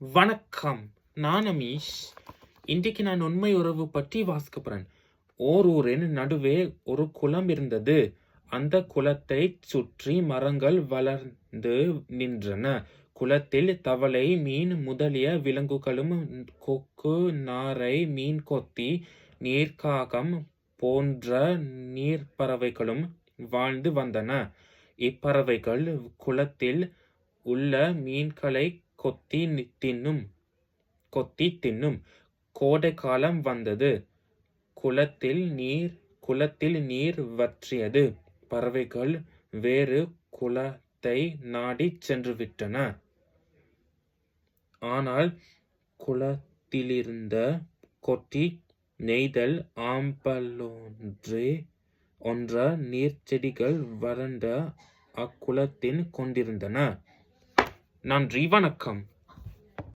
வணக்கம். நான் அமீஷ். இன்றைக்கு நான் உண்மை உறவு பற்றி வாசிக்க போகிறேன் ஓர் ஊரின் நடுவே ஒரு குளம் இருந்தது. அந்த குளத்தை சுற்றி மரங்கள் வளர்ந்து நின்றன. குளத்தில் தவளை மீன் முதலிய விலங்குகளும் கொக்கு நாரை மீன் கொத்தி நீர்க்காகம் போன்ற நீர்ப்பறவைகளும் வாழ்ந்து வந்தன. இப்பறவைகள் குளத்தில் உள்ள மீன்களை கொத்தி தின்னும் கொத்தி தின்னும். கோடை காலம் வந்தது. குளத்தில் நீர் குளத்தில் நீர் வற்றியது. பறவைகள் வேறு குளத்தை நாடிச் சென்று விட்டன ஆனால் குளத்திலிருந்த கொட்டி நெய்தல் ஆம்பலொன்றே ஒன்ற நீர்ச்செடிகள் வறண்ட அக்குளத்தின் கொண்டிருந்தன. நன்றி வணக்கம்.